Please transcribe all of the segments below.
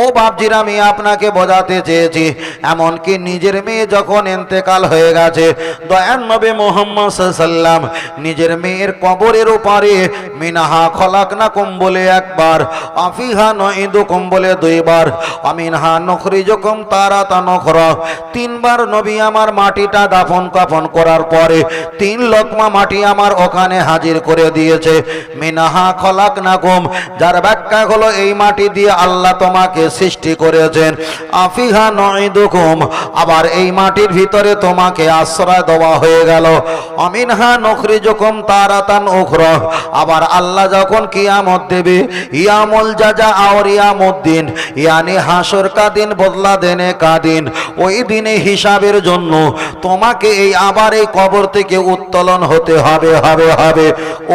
ও বাপজির, আমি আপনাকে বোঝাতে চেয়েছি। এমনকি নিজের মেয়ে যখন এন্তেকাল হয়ে গেছে দয়ান নবী মোহাম্মদ সাল্লাম নিজের মেয়ের কবরের ওপারে মিনাহা খলাক না কম বলে একবার, আফিহা নঈদু কম বলে দুইবার, অমিনহা নখরি যকম তারা তা নখর, তিনবার নবী আমার মাটিটা দাফন কাফন করার পরে তিন লকমা মাটি আমার ওখানে হাজির করে দিয়েছে। মিনাহা খলাক না কম, যার ব্যাখ্যা হলো এই মাটি দিয়ে আল্লাহ তোমাকে সৃষ্টি করেছেন। আফিহা নঈদুকুম, আবার এই মাটির ভিতরে তোমাকে আশ্রয় দেওয়া হয়ে গেল। অমিনহা নখরি যকম তারাতান উখর, আবার আল্লাহ যখন কিয়ামত দেবে, ইয়ামুল জাজা আর ইয়ামুদ্দিন, ইয়ানি হাসর কাদিন, বদলা দেনে কাদিন, ওই দিনে হিসাবের জন্য তোমাকে এই আবার এই কবর থেকে উত্তোলন হতে হবে হবে হবে।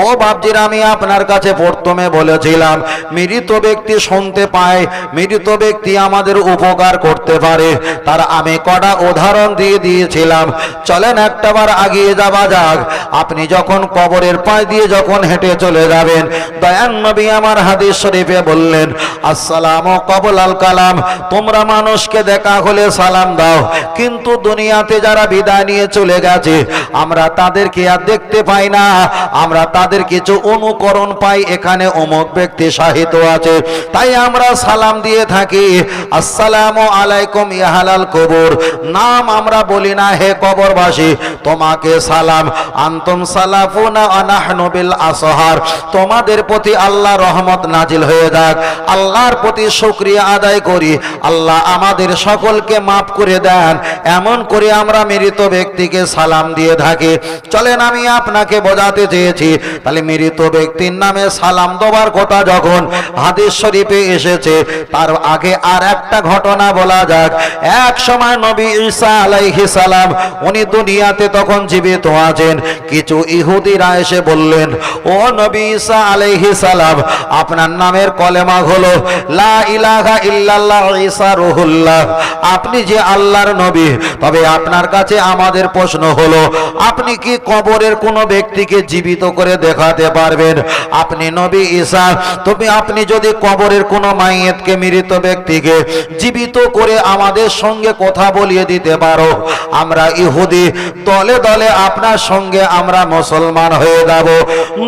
ও বাপজির, আমি আপনার কাছে প্রথমে বলেছিলাম, মৃত ব্যক্তি শুনতে পায়, মৃত ব্যক্তি আমাদের উপকার করতে পারে। তার আমি কটা উদাহরণ দিয়ে দিয়েছিলাম। চলেন একটাবার আগিয়ে যাওয়া যাক। আপনি যখন কবরের পায়ে দিয়ে যখন হেঁটে চলে যাবেন, দয়ান নবী আমার হাদিস শরীফে বললেন, আসসালাম কবল আল কালাম, তোমরা মানুষকে দেখা হলে সালাম দাও। কিন্তু দুনিয়াতে যারা বিদায় নিয়ে চলে গেছে, আমরা তাদেরকে আর দেখতে পাই না। আমরা তাদের কিছু অনুকরণ পাই, এখানে অমুক ব্যক্তি সাহিত্য আছে। তাই আমরা সালাম দিয়ে থাকি, আসসালামু আলাইকুম ইহালাল কবর। নাম আমরা বলি না, হে কবরবাসী, তোমাকে সালাম। আন্তম সালাফুনা আনাহনু বিল আসহার। তোমাদের প্রতি আল্লাহ রহমত নাজিল হয়ে যাক। আল্লাহর প্রতি শুকরিয়া আদায় করি। আল্লাহ আমাদের সকলকে মাফ করে দেন। এমন করে আমরা মৃত ব্যক্তিকে সালাম দিয়ে থাকি। চলেন আমি আপনাকে বোঝাতে চেয়েছি, তাহলে মৃত ব্যক্তির নামে সালাম দেওয়ার কথা যখন হাদিস শরীফে এসেছে, তার আগে আর একটা ঘটনা বলা যাক। এক সময় নবী ঈসা আলাইহিস সালাম, উনি দুনিয়াতে তখন জীবিত আছেন। কিছু ইহুদিরা এসে বললেন, ও নবী ঈসা আলাইহিস সালাম, আপনার নামের কলেমা হলো, লা ইলাহা ইল্লাল্লাহ ঈসা রুহুল্লাহ। আপনি যে আল্লাহর নবী, তবে আপনার কাছে আমাদের প্রশ্ন হলো, আপনি কি কবরের কোনো ব্যক্তিকে জীবিত করে দেখাতে পারবেন? আপনি নবী ঈসা, তবে আপনি যদি কবরের কোনো মাইয়েতকে মৃত ব্যক্তিকে জীবিত করে আমাদের সঙ্গে কথা বলিয়ে দিতে পারো। আমরা ইহুদি, দলে দলে আপনার সঙ্গে আমরা মুসলমান হয়ে যাব।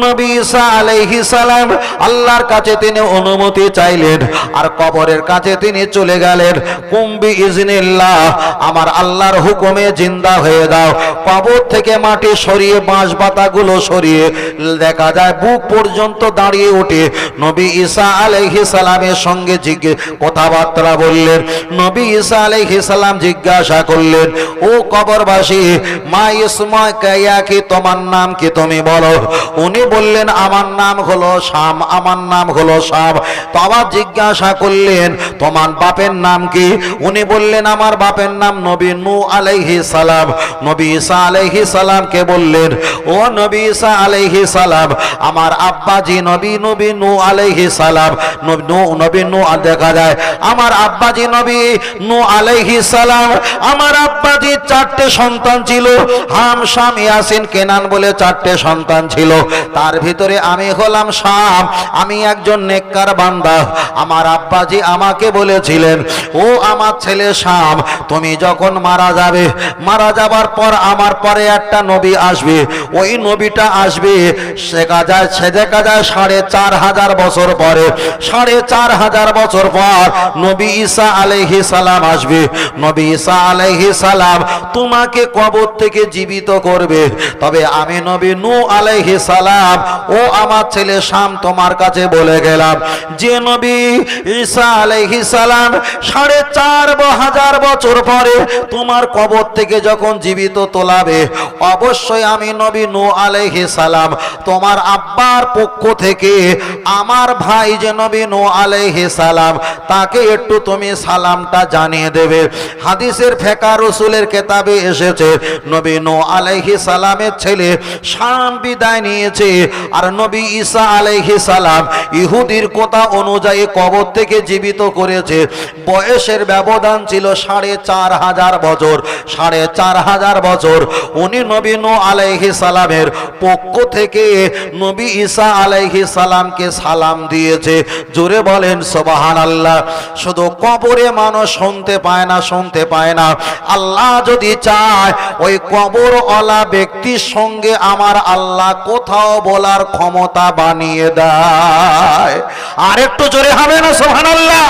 নবী ঈসা আলাইহিস সালাম আল্লাহর কাছে তিনি অনুমতি চাইলেন, আর কবরের কাছে তিনি চলে গেলেন। কুম্বি ইজনিল্লাহ আমার আল্লাহর হুকুমে জিন্দা হয়ে দাও কবর থেকে মাটি সরিয়ে বাঁশ পাতাগুলো সরিয়ে, দেখা যায় বুক পর্যন্ত দাঁড়িয়ে ওঠে। নবী ঈসা আলাইহিস সালামের সঙ্গে জিজ্ঞে কথাবার্তা বললেন, নবী আলাইহিস সালাম জিজ্ঞাসা করলেন, ও কবরবাসী, মা ইসমা কাইয়া কি তোমার নাম কি তুমি বলো? উনি বললেন, আমার নাম হলো শাম, আমার নাম হলো শাম। তো আবার জিজ্ঞাসা করলেন, তোমার বাপের নাম কি? উনি বললেন, আমার বাপের নাম নবী নু আলাইহি সালাম। নবী ঈসা আলাইহি সালামকে বললেন, ও নবী ঈসা আলাইহি সালাম, আমার আব্বাজি নবী নবী নু আলাইহি সালাম। নবী নু নবী নু, আর দেখা যায়। আমার আব্বাজি নবী নু আলাইহি সালাম, আমার আব্বাজি চারটে সন্তান ছিল। হাম শাম ইয়াসিন কেনান বলে চারটে সন্তান ছিল। তার ভিতরে আমি হলাম শাম, আমি একজন নেককার বান্দা। আমার আব্বাজি আমাকে বলেছিলেন, ও আমার ছেলে শাম, তুমি যখন মারা যাবে, মারা যাবার পর আমার পরে একটা নবী আসবে। ওই নবীটা আসবে শেখা যায় সে দেখা যায় সাড়ে চার হাজার বছর পরে। সাড়ে চার হাজার বছর পর নবী ঈসা আলাইহি সালাম আসবে। নবী ঈসা আলাইহি সালাম তোমাকে কবর থেকে জীবিত করবে। তবে আমি নবী নু আলাইহি সালাম, ও আমার ছেলে শাম তোমার কাছে বলে গেলাম, যে নবী ঈসা আলাইহি সালাম সাড়ে চার হাজার বছর পরে তোমার কবর থেকে যখন জীবিত তোলাবে, অবশ্যই আমি নবী নু আলাইহি সালাম তোমার আব্বার পক্ষ থেকে আমার ভাই যে নবী নু আলাইহি সালাম তাকে একটু তুমি সালামটা জানিয়ে দেবে। হাদিসের ফেকা রসুলের কেতাবে এসেছে, নবী নু সালামের ছেলে শাম বিদায় নিয়েছে, আর নবী ঈসা আলাইহি সালাম ইহুদির কথা অনুযায়ী কবর থেকে জীবিত করেছে। বয়সের ব্যবধান ছিল সাড়ে চার হাজার বছর, সাড়ে চার হাজার বছর। উনি নবী নু আলাইহি সালামের পক্ষ থেকে নবী ঈসা আলাইহি সালামকে সালাম দিয়েছে। জোরে বলেন সোবাহান আল্লাহ। শুধু কবরে মানুষ শুনতে পায় না, শুনতে পায় না। আল্লাহ যদি চায়, ওই কবর কবরওয়ালা ব্যক্তির সঙ্গে আমার আল্লাহ কোথাও বলার ক্ষমতা বানিয়ে দেয়। আর একটু জোরে হবে না সোহান আল্লাহ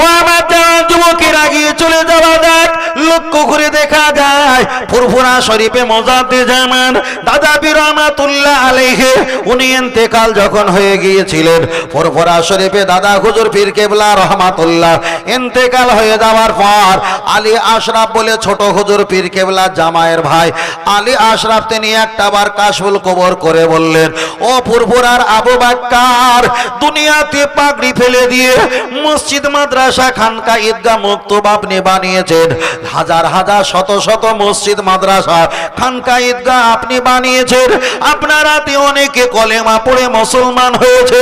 ও আমার যারা যুবকেরা গিয়ে চলে যাওয়া যাক, লক্ষ্য করে দেখা যায়, ফুরফুরা শরীফে মজাতে জামান, দাদা বীর রহমাতুল্লাহ আলাইহি, উনি ইন্তেকাল যখন হয়ে গিয়েছিলেন, ফুরফুরা শরীফে দাদা হুজুর পীর কেবলা রহমাতুল্লাহ, ইন্তেকাল হয়ে যাওয়ার পর আলী আশরাফ বলে ছোট হুজুর পীর কেবলা জামায়ের ভাই, আলী আশরাফ তিনি একটা বার কাশফুল কবর করে বললেন, ও ফুরফুরার আবু বাক্কার, দুনিয়াতে পাগড়ি ফেলে দিয়ে মসজিদ মাদ্রাসা খানকা ঈদগাহ মুক্তব আপনি বানিয়েছেন। হাজার হাজার, শত শত মসজিদ, মাদ্রাসা খানকা ঈদগাহ আপনি বানিয়েছেন। আপনার হাতে অনেকে কলেমা পড়ে মুসলমান হয়েছে।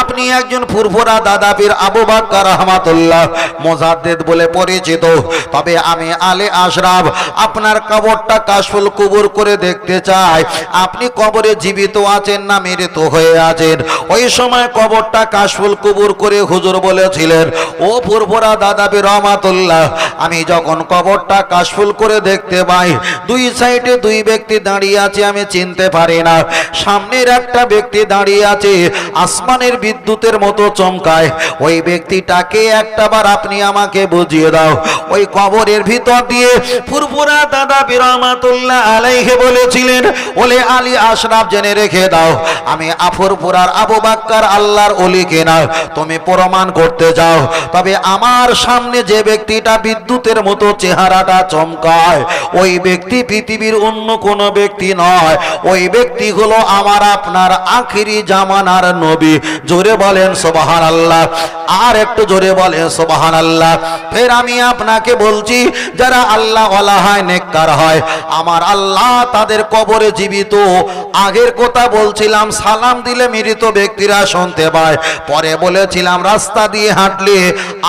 আপনি একজন ফুরফুরা দাদাবীর আবু বাক্কার রহমাতুল্লাহ, মোজাদ্দেদ বলে পরিচিত। তবে আমি আলে আশরাফ, আপনার কবরটা কাশফুল কুবুর করে দেখতে চাই। আপনি কবরে জীবিত আছেন না মৃত হয়ে আছেন? ওই সময় কবরটা কাশফুল কুবুর করে হুজুর বলেছিলেন, ও ফুরফুরা দাদাবি রহমাতুল্লাহ। আমি যখন কবরটা কাশফুল করে দেখতে পাই, দুই সাইডে দুই ব্যক্তি দাঁড়িয়ে আছে, আমি চিনতে পারি না। সামনের একটা ব্যক্তি দাঁড়িয়ে আছে, আসমানের বিদ্যুতের মতো চমকায়। ওই ব্যক্তিটাকে একটাবার আপনি আমাকে বুঝিয়ে দাও। ওই কবরের ভিতর দিয়ে ফুরফুরা দাদা বিরহমাতুল্লাহ আলাইহে বলেছিলেন, ওলে আলী আশরাফ জেনে রেখে দাও, আমি আফরপুরার আবু বাক্কার আল্লাহর অলি কেনা তুমি প্রমাণ করতে যাও। তবে আমার সামনে যে ব্যক্তিটা বিদ্যুতের মতো চেহারাটা চমকায়, ওই ব্যক্তি পৃথিবীর অন্য কোনো ব্যক্তি নয়। ওই ব্যক্তি হলো আমার আপনার আখিরি জামানার নবী। জোরে বলেন সোবাহান আল্লাহ আর একটু জোরে বলেন সোবাহান আল্লাহ ফের আমি আপনাকে বলছি, যারা আল্লাহ ওয়ালা হয়, নেককার হয়, আমার আল্লাহ তাদের কবরে জীবিত। আগের কথা বলছিলাম, সালাম দিলে মৃত ব্যক্তিরা শুনতে পায়। পরে বলেছিলাম, রাস্তা দিয়ে হাঁটলে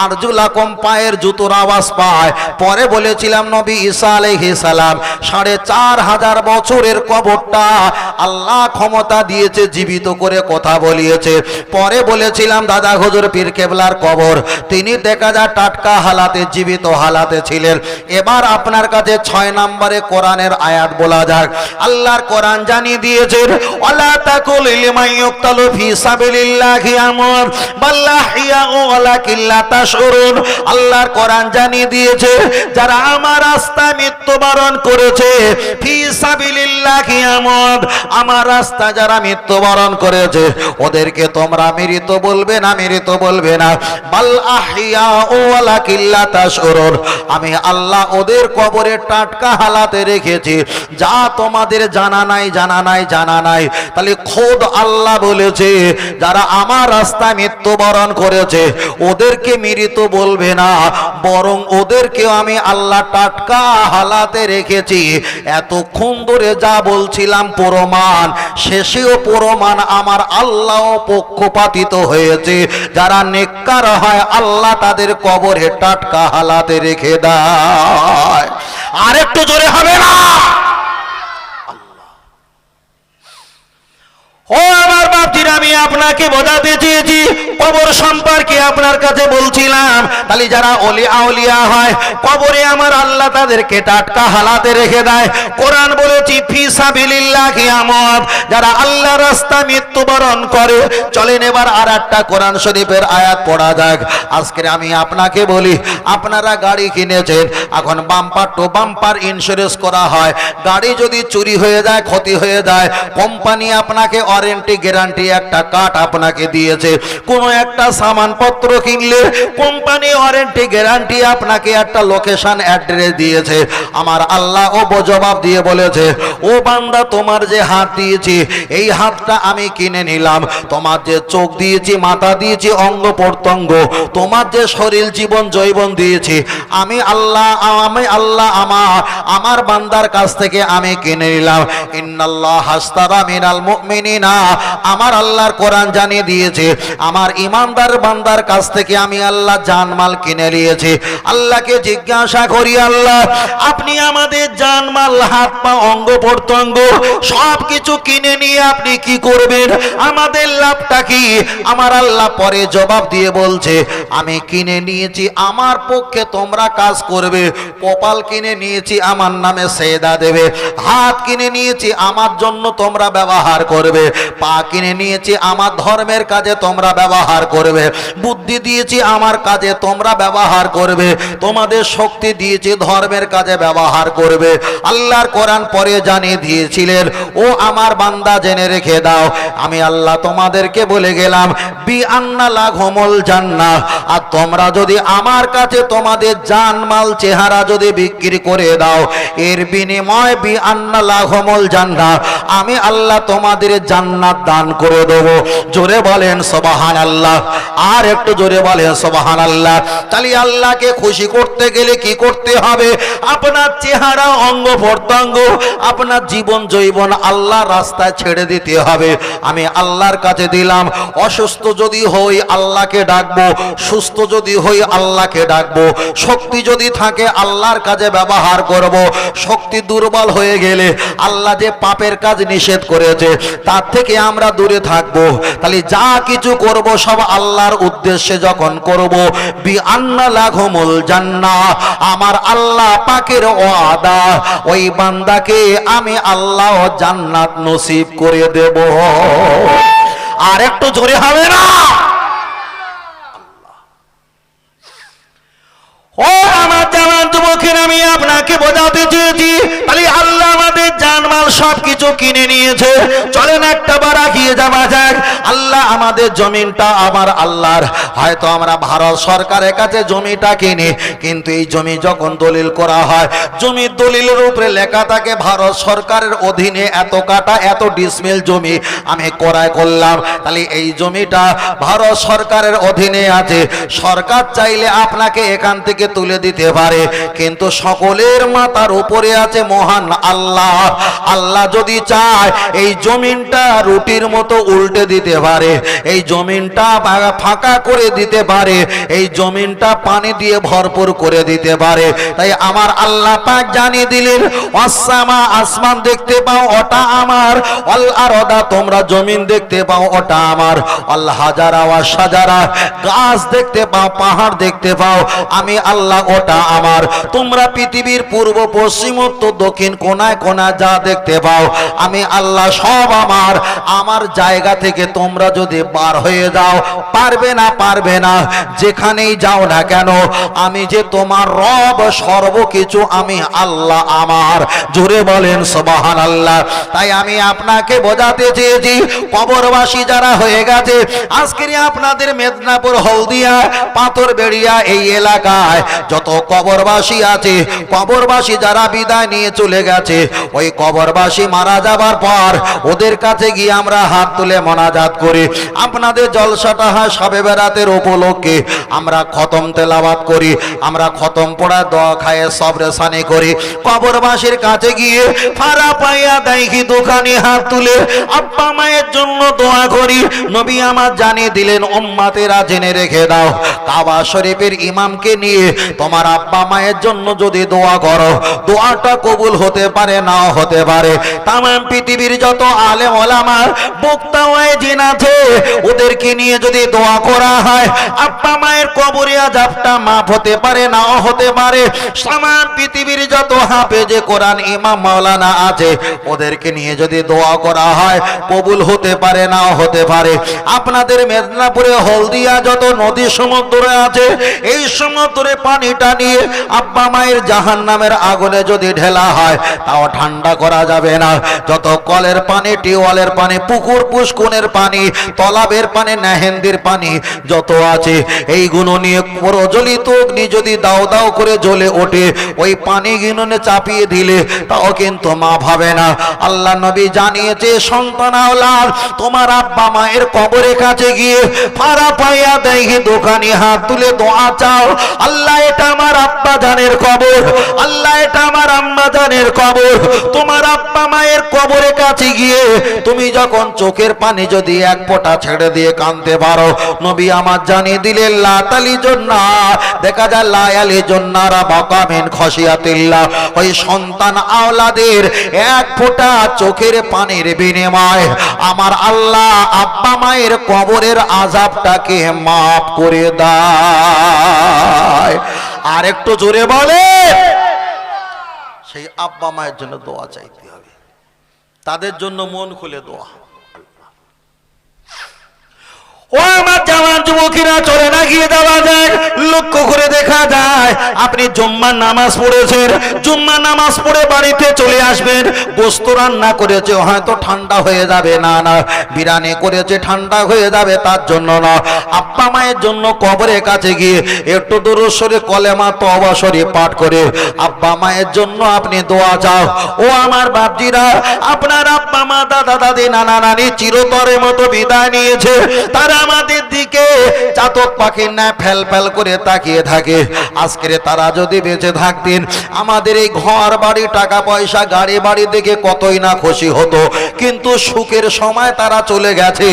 আরজুলা কম পায়ের জুতোর আওয়াজ পায়। পরে বলেছিলাম, নবী ঈসা আলাইহিস সালাম, সাড়ে চার হাজার বছরের কবরটা আল্লাহ ক্ষমতা দিয়েছে, জীবিত করে কথা বলিয়েছে। পরে বলেছিলাম, দাদা হুজুর পীর কেবলার কবর, তিনি দেখা যায় টাটকা হালাতে, জীবিত হালাতে ছিলেন। এবার আপনার কাছে ছয় নম্বরে কোরআনের আয়াত বলা যাক। আল্লাহর কোরআন জানিয়ে দিয়েছেন ওয়ালা তাকুল লিমান ইউক্তালু ফি সাবিলিল্লাহি আমর বাল্লাহিয়া ওয়ালাকিল্লা তাশউরুন আল্লাহর কোরআন জানিয়ে দিয়েছে, যারা আমার রাস্তায় মৃত্যুবরণ করেছে আমর রাস্তা যারা মৃত্যুবরণ করেছে, ওদেরকে তোমরা মৃত বলবে না, মৃত বলবে না। আমি আল্লাহ ওদের কবরে টাটকা হালাতে রেখেছি, যা তোমাদের জানা নাই জানা নাই জানা নাই। তাহলে খোদ আল্লাহ বলেছে, যারা আমার রাস্তায় মৃত্যুবরণ করেছে, ওদেরকে মৃত বলবে না। বরং ওদেরকেও আমি আল্লাহ টাটকা হালাতে রেখেছি। এতক্ষণ ধরে যা বলছিলাম প্রমাণ, শেষেও প্রমাণ আমার আল্লাহ পক্ষপাতিত হয়েছে। যারা নেককার হয়, আল্লাহ তাদের কবরে টাটকা হালাতে রেখে দেয়। আর একটু জোরে হবে না? ও আমার বাপজির, আমি আপনাকে বোঝাতে চেয়েছি, কবর সম্পর্কে আপনার কাছে বলছিলাম। তাহলে যারা অলি আউলিয়া হয়, কবরে আমার আল্লাহ তাদেরকে টাটকা হালাতে রেখে দেয়। কোরআন বলেছি, ফি আমত যারা আল্লাহ রাস্তা মৃত্যুবরণ করে, চলেন এবার আর একটা কোরআন শরীফের আয়াত পড়া যাক। আজকে আমি আপনাকে বলি, আপনারা গাড়ি কিনেছেন, এখন বাম্পার টু বাম্পার ইন্স্যুরেন্স করা হয়। গাড়ি যদি চুরি হয়ে যায়, ক্ষতি হয়ে যায়, কোম্পানি আপনাকে ওয়ারেন্টি গ্যারান্টি একটা কার্ড আপনাকে দিয়েছে। কোনো একটা সামানপত্র কিনলে কোম্পানি ওয়ারেন্টি গ্যারান্টি আপনাকে একটা লোকেশন অ্যাড্রেস দিয়েছে। আমার আল্লাহ ও জবাব দিয়ে বলেছে, ও বান্দা, তোমার যে হাত দিয়েছি, এই হাতটা আমি কিনে নিলাম। তোমার যে চোখ দিয়েছি, মাথা দিয়েছি, অঙ্গ প্রত্যঙ্গ, তোমার যে শরীর জীবন জৈবন দিয়েছি, আমি আল্লাহ আমি আল্লাহ আমার আমার বান্দার কাছ থেকে আমি কিনে নিলাম। ইন্নাল্লাহ হাস্তারা মিনাল মুমিনিনা আমার আল্লাহর কোরআন জানিয়ে দিয়েছে, আমার ইমান ইমানদার বান্দার কাছ থেকে আমি আল্লাহ জানমাল কিনে নিয়েছি। আল্লাহকে জিজ্ঞাসা করি, আল্লাহ, আপনি আমাদের জানমাল, হাত পা, অঙ্গ, প্রত্যঙ্গ সব কিছু কিনে নিয়ে আপনি কি করবেন? আমাদের লাভটা কি? আমার আল্লাহ পরে জবাব দিয়ে বলছে, আমি কিনে নিয়েছি, আমার পক্ষে তোমরা কাজ করবে, কপাল কিনে নিয়েছি, আমার নামে সেদা দেবে, হাত কিনে নিয়েছি, আমার জন্য তোমরা ব্যবহার করবে। পা কিনে নিয়েছি, আমার ধর্মের কাজে তোমরা ব্যবহার করবে। বুদ্ধি দিয়েছি, আমার কাজে তোমরা ব্যবহার করবে। তোমাদের শক্তি দিয়েছি, ধর্মের কাজে ব্যবহার করবে। আল্লাহর কোরআন পরে জানিয়ে দিয়েছিলেন, ও আমার বান্দা, জেনে রেখে দাও, আমি আল্লাহ তোমাদেরকে বলে গেলাম, বি আন্না লাঘমল জান্না আর তোমরা যদি আমার কাছে তোমাদের জানমাল চেহারা যদি বিক্রি করে দাও, এর বিনিময় বি আন্না লাঘমল জান্না আমি আল্লাহ তোমাদের জান্নাত দান করে দেবো। জোরে বলেন সবাহান আল্লাহ আর একটু জোরে বলেন সবাহান আল্লাহ তাহলে আল্লাহকে খুশি করতে গেলে কি করতে হবে? আপনার চেহারা অঙ্গ প্রত্যঙ্গ, আপনার জীবন জৈবন আল্লাহ রাস্তায় ছেড়ে দিতে হবে। আমি আল্লাহর কাছে দিলাম, অসুস্থ যদি হই আল্লাহকে ডাকবো, সুস্থ যদি হই আল্লাহকে ডাকবো, শক্তি যদি থাকে আল্লাহর কাজে ব্যবহার করব, শক্তি দুর্বল হয়ে গেলে আল্লাহ যে পাপের কাজ নিষেধ করেছে, তার থেকে আমরা দূরে থাকব। তাহলে যা কিছু করব সব আল্লাহর উদ্দেশ্যে যখন করব। বি আন্না লাঘমুল জান্নাহ আমার আল্লাহ পাকের ওয়াদা। ওই বান্দাকে আমি আল্লাহ জান্নাত নসিব করে দেব। আর একটু জোরে হবে না? আমি আপনাকে বোঝাতে চেয়েছি। তাহলে আল্লাহ আমাদের জানমাল সব কিছু কিনে নিয়েছে। চলেন একটা বার আগিয়ে যাওয়া যাক। আল্লাহ আমাদের জমিনটা আমার আল্লাহর। হয়তো আমরা ভারত সরকারের কাছে জমিটা কিনি, কিন্তু এই জমি যখন দলিল করা হয়, জমির দলিলের উপরে লেখা থাকে, ভারত সরকারের অধীনে এত কাটা, এত ডিসমিল জমি আমি ক্রয় করলাম। তাহলে এই জমিটা ভারত সরকারের অধীনে আছে। সরকার চাইলে আপনাকে এখান থেকে তুলে দিতে পারে, কিন্তু সকলের মাথার উপরে আছে মহান আল্লাহ। আল্লাহ যদি চায়, এই জমিনটা রুটির মতো উল্টে দিতে পারে, এই জমিনটা ফাঁকা করে দিতে পারে, এই জমিনটা পানি দিয়ে ভরপুর করে দিতে পারে। তাই আমার আল্লাহ পাক জানিয়ে দিলেন অসামা আসমান দেখতে পাও, ওটা আমার। অল আরদা, তোমরা জমিন দেখতে পাও, ওটা আমার। অল হাজারা ওয়া সাজারা, গাছ দেখতে পাও, পাহাড় দেখতে পাও, আমি আল্লাহ ওটা আমার। তোমরা পৃথিবীর পূর্ব, পশ্চিম, উত্তর, দক্ষিণ কোনায় কোনায় যা দেখতে পাও, আমি আল্লাহ সব আমার। আমার জায়গা থেকে তোমরা যদি পার হয়ে যাও, পারবে না পারবে না, যেখানেই যাও না কেন, আমি যে তোমার রব সর্বকিছু, আমি আল্লাহ আমার। জোরে বলেন সবাহান আল্লাহ তাই আমি আপনাকে বোঝাতে চেয়েছি, কবরবাসী যারা হয়ে গেছে, আজকের আপনাদের মেদিনীপুর, হলদিয়া পাথর বেড়িয়া এই এলাকায়, যত কবরবাসী আছে কবরবাসী যারা বিদায় নিয়ে চলে গেছে, ওই কবরবাসী মারা যাবার পর ওদের কাছে গিয়ে আমরা হাত তুলে মনাজাত করি। আপনাদের জলসাটা হয় সবে বেড়াতের উপলক্ষে। আমরা খতম তেলাবাত করি, আমরা খতম পড়া দোয়া খায়ে সব রেসানি করি। কবরবাসীর কাছে গিয়ে ফারা পাইয়া দেখি দোকানে হাত তুলে আব্বা মায়ের জন্য দোয়া করি। নবী আমার জানিয়ে দিলেন, উম্মাতেরা জেনে রেখে দাও, কাবা শরীফের ইমামকে নিয়ে তোমার আব্বা মায়ের জন্য যদি দোয়া করো, দোয়াটা কবুল হতে পারে, নাও হতে পারে। তাম পৃথিবীর যত আলে ওলামার, বক্তা হয়ে জিন আছে, ওদেরকে নিয়ে যদি দোয়া করা হয়, আব্বা মায়ের কবরে আজাবটা মাফ হতে পারে, নাও হতে পারে। সামান পৃথিবীর যত হাফেজে কোরআন ইমাম মাওলানা আছে, ওদেরকে নিয়ে যদি দোয়া করা হয়, কবুল হতে পারে, নাও হতে পারে। আপনাদের মেদিনীপুরে হলদিয়া যত নদী সমুদ্র আছে, এই সমুদ্রে পানিটা নিয়ে আব্বা মায়ের জাহান নামের আগুনে যদি ঢেলা হয়, তাও ঠান্ডা করা যাবে না। যত কলের পানি, টিউবওয়েলের পানি, পুকুর, পুষ্কুনের পানি, তলাবের পানি, নাহেন্দির পানি, যত আছে, এইগুলো নিয়ে প্রজ্বলিত অগ্নি যদি দাও দাও করে জ্বলে ওঠে, ওই পানি গিনুনে চাপিয়ে দিলে, তাও কিন্তু মা ভাবে না। আল্লাহ নবী জানিয়েছে, সন্তান আওলাদ, তোমার আব্বা মায়ের কবরের কাছে গিয়ে ফারা পাইয়া দেখি দোকানি হাত তুলে দোয়া চাও। আল্লাহ এটা আমার আব্বা জানের কবর। আল্লাহ, এটা আমার আম্মা জানের কবর। তোমার আব্বা মায়ের কবরের কাছে গিয়ে তুমি যখন চোখের পানি যদি এক ফোঁটা ছেড়ে দিয়ে কানতে পারো, নবী আমার জানিয়ে দিলেন লাতালি জন্না। দেখা যায় লায়ালি জন্নারা বাকামেন খসিয়াতিল্লাহ ওই সন্তান আওলাদের এক ফোঁটা চোখের পানির বিনিময় আমার আল্লাহ আব্বা মায়ের কবরের আজাবটাকে মাফ করে দেয়। আর একটু জোরে বলে। সেই আব্বা মায়ের জন্য দোয়া চাইতে হবে। তাদের জন্য মন খুলে দোয়া। ও কাছে গিয়ে একটু দূরস্বরে কলেমা পাঠ করে, আব্বা মায়ের জন্য আপনি দোয়া চাও। ও আমার বাপজিরা, আপনার আব্বা, মা, দাদা, দাদি, নানা, নানি চিরতরের মতো বিদায় নিয়েছে। তারা আমাদের দিকে চাতক ফেল ফেল করে তাকিয়ে থাকে। আজকের তারা যদি বেঁচে থাকতেন, আমাদের এই ঘর বাড়ি, টাকা পয়সা, গাড়ি বাড়ি দেখে কতই না খুশি হতো। কিন্তু সুখের সময় তারা চলে গেছে।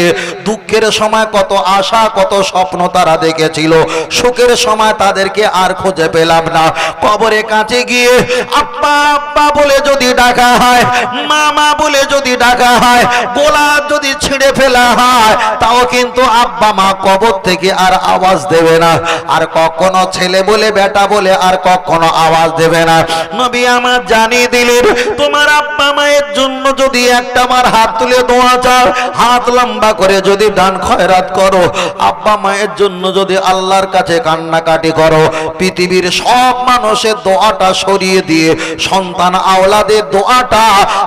দুঃখের সময় কত আশা, কত স্বপ্ন তারা দেখেছিল। সুখের সময় তাদেরকে আর খুঁজে পেলাম না। কবরে কাছে গিয়ে আব্বা আব্বা বলে যদি ডাকা হয়, মামা বলে যদি ডাকা হয় গোলা যদি ছিঁড়ে ফেলা হয়, তাও কিন্তু আব্বা মা কবর থেকে আর আওয়াজ দেবে না। আর কখনো ছেলে বলে, বেটা বলে, আর কখনো আওয়াজ দেবে না। নবী আমার জানিয়ে দিলেন, তোমার আব্বা মায়ের জন্য যদি একটা আমার হাত তুলে দোয়া চাও, হাত লম্বা করে যদি দান খয়রাত করো, আব্বা মায়ের জন্য যদি আল্লাহর কাছে কান্নাকাটি করো, পৃথিবীর সব মানুষের দোয়াটা সরিয়ে দিয়ে, সন্তান আওলাদের দোয়াটা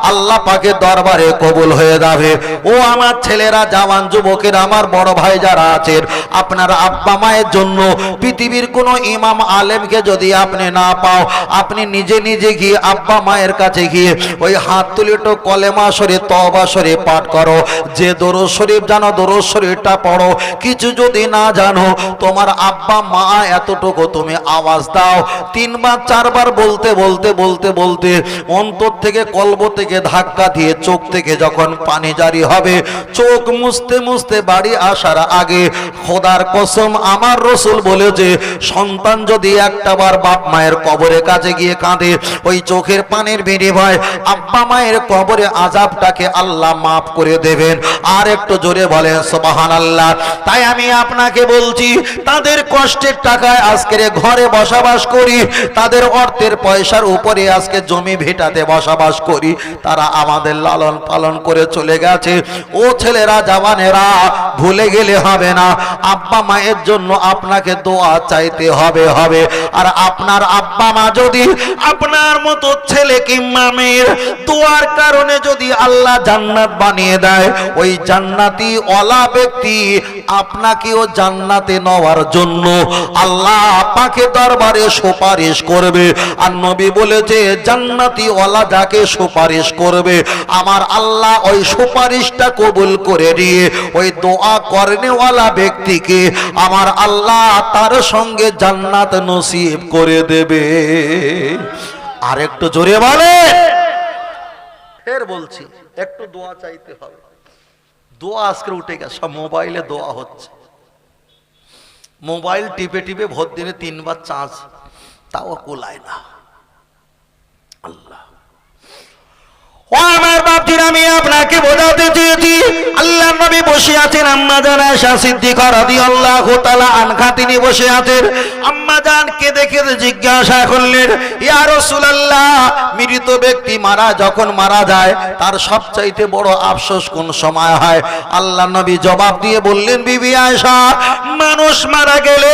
আল্লাহ পাকে দরবারে কবুল হয়ে যাবে। ও আমার ছেলেরা, জওয়ান যুবকের, আমার বড় ভাই যারা আছেন, আপনার আব্বা মায়ের জন্য পৃথিবীর কোনো ইমাম আলেমকে যদি আপনি না পাও, আপনি নিজে নিজে গিয়ে আব্বা মায়ের কাছে গিয়ে ওই হাত তুলে তো কলেমা শরীফ তবা শরীফ পাঠ করো। যে দরজ শরীফ জানো দরজ শরীফটা পড়ো। কিছু যদি না জানো, তোমার আব্বা মা এতটুকু তুমি আওয়াজ দাও। তিনবার, চারবার বলতে বলতে বলতে বলতে অন্তর থেকে কলব থেকে ধাক্কা দিয়ে চোখ থেকে যখন পানি জারি হবে। চোখ মুছতে মুছতে বাড়ি আসার আগে খোদার কসম আমার রসুল বলে যে, সন্তান যদি একটাবার বাপ মায়ের কবরের কাছে গিয়ে কাঁদে, ওই চোখের পানির বিনিময় আব্বা মায়ের কবরে আজাবটাকে আল্লাহ মাফ করে দেবেন। আর একটু জোরে বলেন সোবাহান আল্লাহ তাই আমি আপনাকে বলছি, তাদের কষ্টের টাকায় আজকের ঘরে বসবাস করি, তাদের অর্থের পয়সার উপরে আজকে জমি ভেটাতে বসবাস করি, তারা আমাদের লালন পালন করে চলে গেছে। ও ছেলেরা, জওয়ানেরা, ভুলে গেলে হবে না। আব্বা মায়ের জন্য আপনাকে দোয়া চাইতে হবে হবে। আর আপনার আব্বা মা যদি আপনার মতো ছেলে কিংবা মেয়ের দোয়ার কারণে যদি আল্লাহ জান্নাত বানিয়ে দেয়, ওই জান্নাতি অলা ব্যক্তি আপনাকেও জান্নাতে নেওয়ার জন্য আল্লাহ পাকে দরবারে সুপারিশ করবে। আর নবী বলেছে, জান্নাতি ওয়ালা যাকে সুপারিশ করবে, আমার আল্লাহ ওই সুপারিশটা কবুল করে দিয়ে ওই দোয়া করনেওয়ালা ব্যক্তিকে আমার আল্লাহ তার সঙ্গে জান্নাত নসিব করে দেবে। আর একটু জোরে বলে। ফের বলছি, একটু দোয়া চাইতে হবে। দোয়া আজকে উঠে গেছে, সব মোবাইলে দোয়া হচ্ছে। মোবাইল টিপে টিপে ভোর দিনে তিনবার চার্জ, তাও কোলায় না। আল্লাহ। আমার বাপজির, আমি আপনাকে বোঝাতে চেয়েছি। আল্লাহ নবী বসে আছেন, আম্মা জান আয়েশা সিদ্দিকা রাদিয়াল্লাহু তাআলা আনহা, তিনি বসে আছেন। আম্মা জিজ্ঞাসা করলেন, ইয়া রাসূলুল্লাহ, মৃত ব্যক্তি মারা যখন মারা যায়, তার সবচাইতে বড় আফসোস কোন সময় হয়? আল্লাহ নবী জবাব দিয়ে বললেন, বিবি আয়সা মানুষ মারা গেলে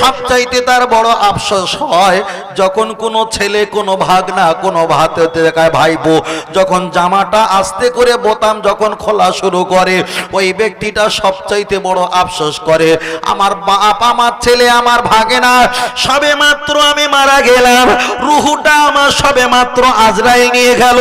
সবচাইতে তার বড় আফসোস হয় যখন কোনো ছেলে, কোনো ভাগনা, কোনো ভাতে দেখায় ভাইবো যখন জামাটা আস্তে করে বোতাম যখন খোলা শুরু করে, ওই ব্যক্তিটা সবচাইতে বড় আফসোস করে, আমার বাপ, আমার ছেলে, আমার ভাগে না সবে মাত্র আমি মারা গেলাম। রুহুটা আমার সবে মাত্র আজরাইল নিয়ে গেল।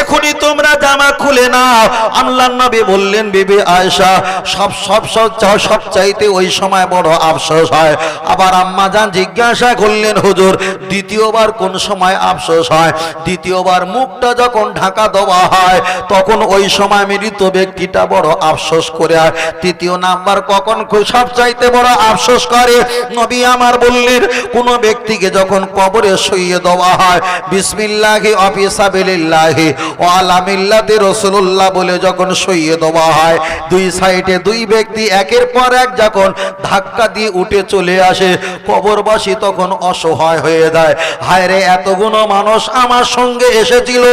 এখনই তোমরা জামা খুলে নাও। আল্লাহ নবী বললেন, বিবি আয়েশা, সব সব সব সব চাইতে ওই সময় বড় আফসোস হয়। আবার আম্মা যান জিজ্ঞাসা করলেন, হুজুর, দ্বিতীয়বার কোন সময় আফসোস হয়? দ্বিতীয়বার মুখটা যখন ঢাকা দেওয়া হয়, তখন ওই সময় মৃত ব্যক্তিটা বড় আফসোস করে আর তৃতীয় নাম্বার, কখন সব চাইতে বড় আফসোস করে? নবী আমার বললেন, কোন ব্যক্তিকে যখন কবরে শুইয়ে দেওয়া হয়, বিসমিল্লাহি অফিসাবিল্লাহি ও আলামিল্লাতে রসুল্লাহ বলে যখন শুইয়ে দেওয়া হয়, দুই সাইডে দুই ব্যক্তি একের পর এক যখন ধাক্কা দিয়ে উঠে চলে আসে, কবরবাসী তখন অসহায় হয়ে যায়। হায় রে এতগুলো মানুষ আমার সঙ্গে এসেছিল,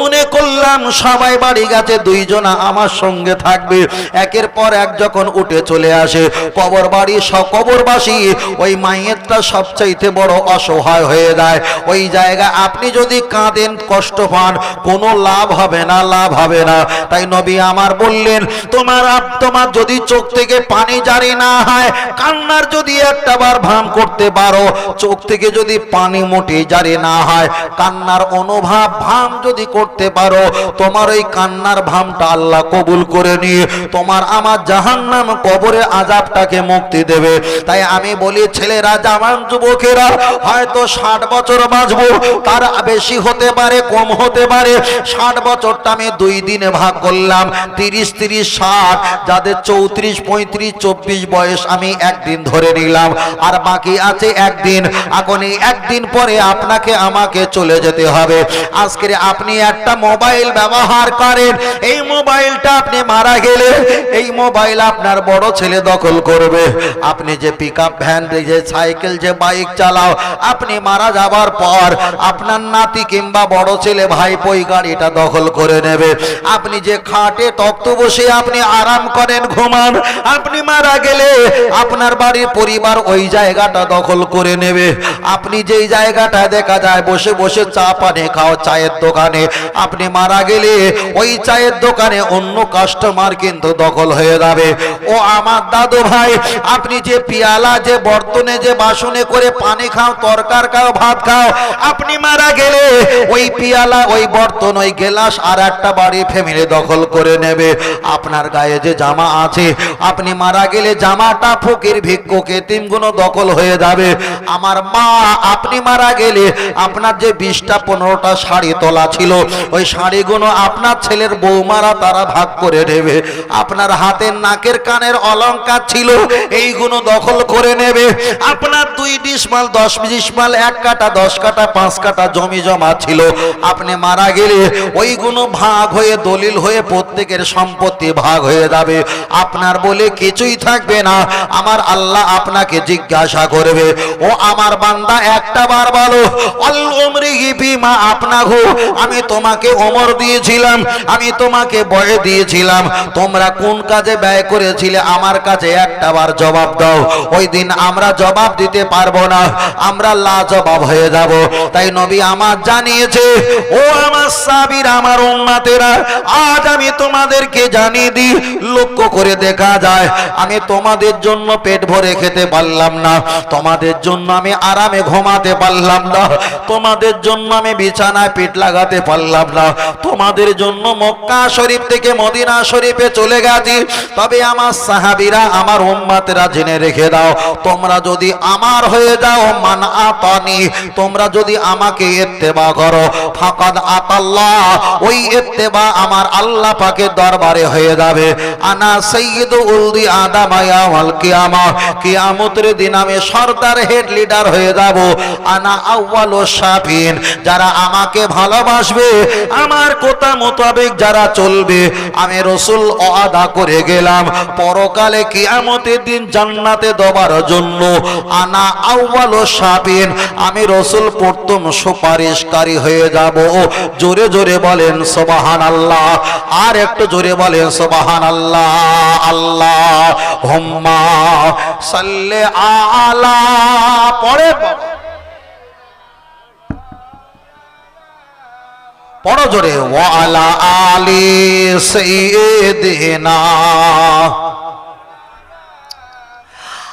মনে করলাম সবাই বাড়ি গেছে, দুইজনা আমার সঙ্গে থাকবে। একের পর এক যখন উঠে চলে আসে কবর বাড়ি কবরবাসী ওই মাইয়েরটা সবচাইতে বড় অসহায়। হয়ে যায়। ওই জায়গায় আপনি যদি কাঁদেন, কষ্ট পান, কোনো লাভ হবে না, লাভ হবে না। তাই নবী আমার বললেন, তোমার তোমার যদি চোখ থেকে পানি জারি না হয়, কান্নার যদি একটা বার ভাম করতে পারো, চোখ থেকে যদি পানি মোটে জারি না হয়, কান্নার অনুভব ভাম যদি করতে পারো, তোমার ওই কান্নার ভামটা আল্লাহ কবুল করে নিয়ে, তোমার আমার জাহান্নাম কবরে আজাবটাকে মুক্তি দেবে। তাই আমি বলি, ছেলেরা, জামান যুবকেরা, হয়তো ষাট বছর বাঁচবো, তার বেশি হতে পারে, কম হতে পারে। ষাট বছরটা আমি দুই দিনে ভাগ করলাম, তিরিশ তিরিশ, ষাট। যাদের চৌত্রিশ, পঁয়ত্রিশ, চব্বিশ বয়স আমি একদিন ধরে নিলাম। আর বাকি আছে একদিন। এখন একদিন পরে আপনাকে আমাকে চলে যেতে হবে। আজকে আপনি একটা মোবাইল ব্যবহার করেন। এই মোবাইলটা আপনি মারা গেলে, এই মোবাইল আপনার বড় ছেলে দখল করবে। আপনি যে পিক আপ ভ্যান যে সাইকেল, যে বাইক চালাও, আপনি মারা যাবার পর আপনার নাতি কিংবা বড় ছেলে ভাই পই গাড়িটা দখল করে নেবে। আপনি যে খাটে তক্ত বসে আপনি আরাম করেন, ঘুমান, আপনি মারা গেলে আপনার বাড়ির পরিবার ওই জায়গাটা দখল করে নেবে। আপনি যেই জায়গাটা দেখা যায়, বসে বসে চা পানে খাও চায়ের দোকানে। আপনি মারা গেলে ওই চায়ের দোকানে অন্য কাস্টমার কিন্তু দখল হয়ে যাবে। ও আমার দাদু ভাই, আপনি যে পিয়ালা, যে বর্তনে, যে বাসনে করে পানি খাও তরকার খাও, ভাত খাও। আপনি মারা গেলে ওই পিয়ালা, ওই বর্তন, ওই গেলাস আর একটা বাড়ি ফ্যামিলি দখল করে নেবে। আপনার গায়ে যে জামা আছে, আপনি মারা গেলে জামাটা ফকির ভিক্ষুক এতিমগুলো দখল হয়ে যাবে। আমার মা, আপনি মারা গেলে আপনার যে বিশটা, পনেরোটা শাড়ি তোলা ছিল, ওই শাড়িগুলো আপনার ছেলের বৌমারা তারা ভাগ করে নেবে। আপনার হাতের নাকের কানের অলংকার ছিল, এইগুলো দখল করে নেবে। আপনার দুই ডিসমাল, দশ ডিসমাল এক কাটা, দশ কাটা, পাঁচ কাটা জমি জমা ছিল। আপনি মারা গেলে ওইগুলো ভাগ হয়ে, দলিল হয়ে, প্রত্যেকের সম্পত্তি ভাগ হয়ে যাবে। আপনার বলে কিছুই থাকবে না। আমার আল্লাহ আপনাকে জিজ্ঞাসা করবে, ও আমার বান্দা, একটা বার বলো মা আপনাগো আমি তোমাকে ওমর দিয়েছিলাম, আমি তোমাকে বয়ে দিয়েছিলাম। তোমরা কোন কাজে ব্যয় করেছিলে? আমার কাছে একটা বার জবাব দাও। ওই দিন আমরা জবাব দিতে পারব না। আমরা লা জবাব হয়ে যাব। তাই নবী আমার জানিয়েছে, ও আমার সাবির, আমার উম্মাতেরা, আজ আমি তোমাদেরকে জানিয়ে দিই, লক্ষ্য করে দেখা যায়, আমি তোমাদের জন্য পেট ভরে খেতে পারলাম না। তোমাদের জন্য আমি আরামে ঘুমাতে পারলাম না। তোমাদের জন্য আমি বিছানায় পেট লাগাতে পারলাম না। তোমাদের জন্য মক্কা শরীফ থেকে মদিনা শরীফে চলে গেছি। তবে আমার সাহাবিরা, আমার উম্মাতেরা জেনে রেখে দাও, তোমরা যদি আমার হয়ে যাও, মান আতানি তোমরা যদি আমাকে ইত্তেবা করো, ফাকাদ আতাল্লাহ, ওই ইত্তেবা আমার আল্লাহ পাকের দরবারে হয়ে যাবে। আনা সাইয়্যিদু উলদি আদম ইয়াউল কিয়ামা, কিয়ামতের দিন আমি সর্দার হেড লিডার হয়ে যাব। আনা আউয়ালু শাফিন যারা আমাকে ভালোবাসবে, আমার কথা মোতাবেক যারা চলবে, আমি রসুল আদা করে গেলাম, পরকালে কিয়ামতের দিন জান্নাতে দেবার জন্য। আনা আউয়ালু শাফিন আমি রসুল প্রথম সুপারিশকারী হয়ে যাব। জোরে জোরে বলেন সুবহান আল্লাহ আর একটু জোরে বলেন সুবহান আল্লাহ আল্লাহ হুম্মা সাল্লে আলা, পড়ে পড়ো জোরে, ওয়ালা আলি সাইয়্যিদিনা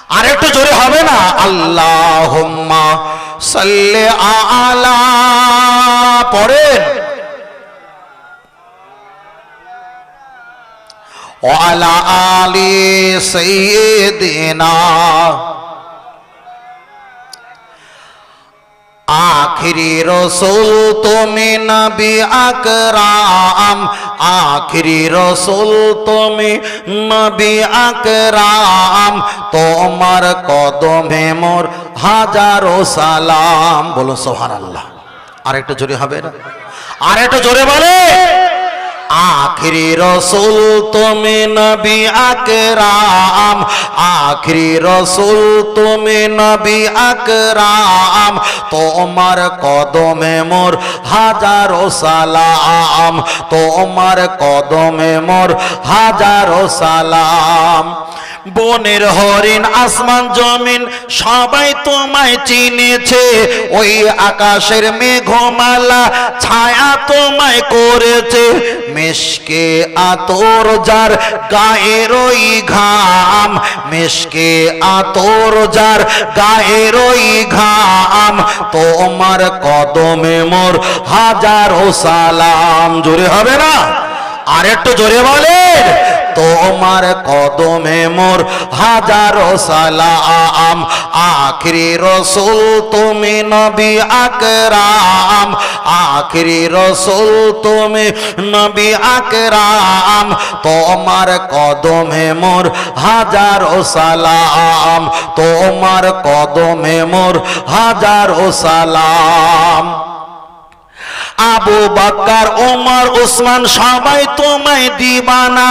আর একটু জোরে হবে না? আল্লাহুম্মা সাল্লি আলা পড়েন। ওয়ালা আলি সাইয়্যিদিনা। আখিরি রসুল তুমি নবী আকরাম আখিরি রসুল তুমি নবী আকরাম, তোমার কদমে মোর হাজারো সালাম। বলো সোহান আল্লাহ আর একটু জোরে হবে না? আর একটু জোরে বলে। আখরি রসুল তুমি নবী আকরাম। আখরি রসুল তুমি নবী আকরাম। তোমার কদমে মোর হাজারো সালাম। তোমার কদমে মোর হাজারো সালাম। বনের হরিণ, আসমান, জমিন, সবাই তোমায় চিনেছে। ওই আকাশের মেঘমালা ছায়া তোমায় করেছে। মেশকে আতর যার গায়ের ওই ঘাম, মেশকে আতর যার গায়ের ওই ঘাম। তোমার কদমে মোর হাজারো সালাম। জোরে হবে না? আর একটু জোরে বলেন। তোমার কদমে মোর হাজারো সালাম। আখরি রসুল তুমি নবী আকরাম। আখরি রসুল তুমি নবী আকরাম। তোমার কদমে মোর হাজারো সালাম। তোমার কদমে মোর হাজারো সালাম। আবু বাক্কার ওমর ওসমান সবাই তোমায় দিবানা।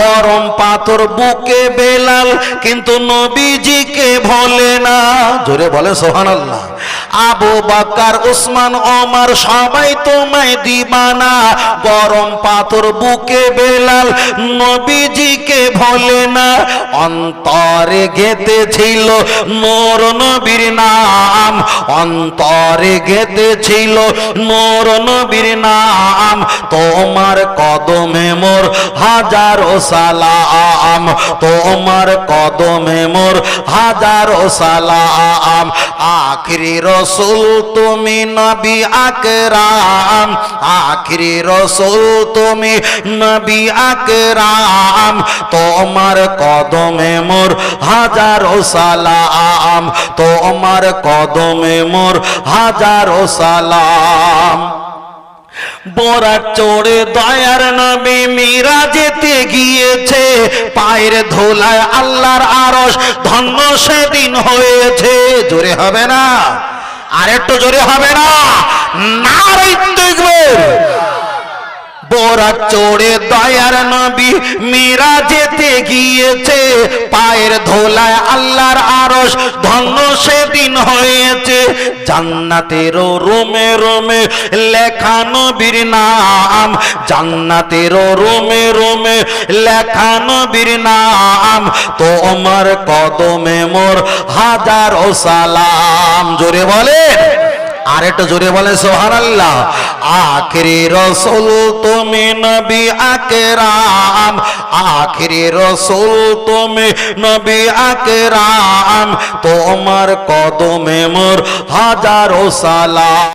গরম পাথর বুকে বেলাল, কিন্তু নবীজিকে ভোলে না। জোরে বলে সোহান আল্লাহ আবু বাক্কার ওসমান ওমর সবাই তোমায় দিবানা। গরম পাথর বুকে বেলাল, নবীজিকে ভোলে না। অন্তরে গেতে ছিল মোর নবীর নাম। অন্তরে গেতে ছিল মোর নবীর নাম, তোমার কদমে মোর হাজারো সালাম, তোমার কদমে মোর হাজারো সালাম। আখরি রসুল তুমি নবী আকরাম, আখরি রসুল তুমি নবী আকরাম, তোমার কদমে মোর হাজারো সালাম, তোমার কদমে মোর হাজারো সালাম। বরাত চড়ে দয়ার নবী মীরা যেতে গিয়েছে। পায়ের ধোলায় আল্লাহর আরস ধন্য সেদিন হয়েছে। জোরে হবে না? আর একটু জোরে হবে না? নারী দেখবে। বোরা চড়ে দয়ার নবী মীরা যেতে গিয়েছে। পায়ের ধোলায় আল্লাহর আরস ধন্য সেদিন হয়েছে। জান্নাতেরও রোমে রোমে লেখা নবীর নাম। জান্নাতেরও রোমে রোমে লেখা নবীর নাম। তোমার কদমে মোর হাজারো সালাম। জোরে বলে আর একটু জোরে বলে সোহান আল্লাহ আখরি রসুল তুমি নবী আকরাম। আখরি রসুল তুমি নবী আকরাম। তোমার কদমে মোর হাজারো সালাম।